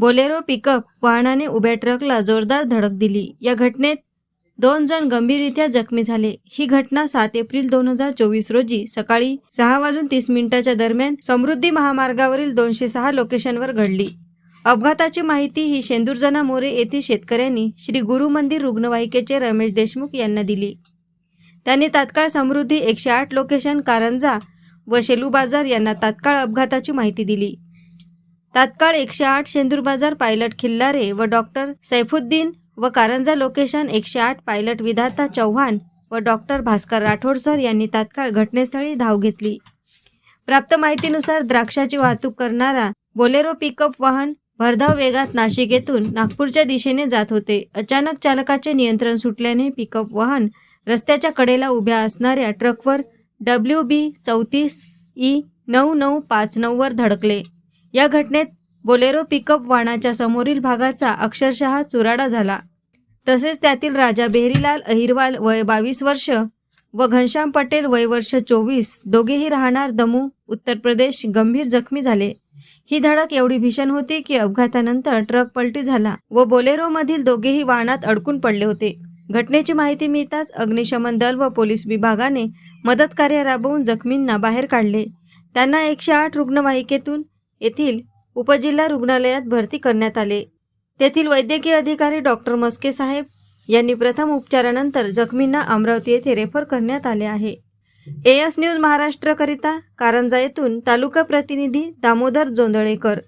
Bolero pickup वाहनाने उभ्या ट्रकला जोरदार धडक दिली. या घटनेत दोन जण गंभीररित्या जखमी झाले. ही घटना सात एप्रिल दोन हजार चोवीस रोजी सकाळी सहा वाजून तीस मिनिटाच्या दरम्यान समृद्धी महामार्गावरील दोनशे सहा लोकेशनवर घडली. अपघाताची माहिती ही शेंदूरजना मोरे येथील शेतकऱ्यांनी श्री गुरु मंदिर रुग्णवाहिकेचे रमेश देशमुख यांना दिली. त्यांनी तात्काळ समृद्धी एकशे आठ लोकेशन कारंजा व शेलू बाजार यांना तात्काळ अपघाताची माहिती दिली. तात्काळ एकशे आठ शेंदूर बाजार पायलट खिल्लारे व डॉक्टर सैफुद्दीन व कारंजा लोकेशन एकशे आठ पायलट विधाता चव्हाण व डॉक्टर भास्कर राठोड सर यांनी तात्काळ घटनेस्थळी धाव घेतली. प्राप्त माहितीनुसार द्राक्षाची वाहतूक करणारा बोलेरो पिकअप वाहन भरधाव वेगात नाशिक येथून नागपूरच्या दिशेने जात होते. अचानक चालकाचे नियंत्रण सुटल्याने पिकअप वाहन रस्त्याच्या कडेला उभ्या असणाऱ्या ट्रकवर डब्ल्यू बी चौतीस ई नऊ नऊ पाच नऊवर धडकले. या घटनेत बोलेरो पिकअप वाहनाच्या समोरील भागाचा अक्षरशः चुराडा झाला. तसेच त्यातील राजा बेहरीलाल अहिरवाल वय बावीस वर्ष व घनश्याम पटेल वय वर्ष चोवीस दोघेही राहणार दमू उत्तर प्रदेश गंभीर जखमी झाले. ही धडक एवढी भीषण होती की अपघातानंतर ट्रक पलटी झाला व बोलेरोमधील दोघेही वाहनात अडकून पडले होते. घटनेची माहिती मिळताच अग्निशमन दल व पोलीस विभागाने मदत कार्य राबवून जखमींना बाहेर काढले. त्यांना एकशे आठ रुग्णवाहिकेतून येथील उपजिल्हा रुग्णालयात भरती करण्यात आले. तेथील वैद्यकीय अधिकारी डॉक्टर मस्के साहेब यांनी प्रथम उपचारानंतर जखमींना अमरावती येथे रेफर करण्यात आले आहे. एएस न्यूज महाराष्ट्रकरिता कारंजा येथून तालुका प्रतिनिधी दामोदर जोंदळेकर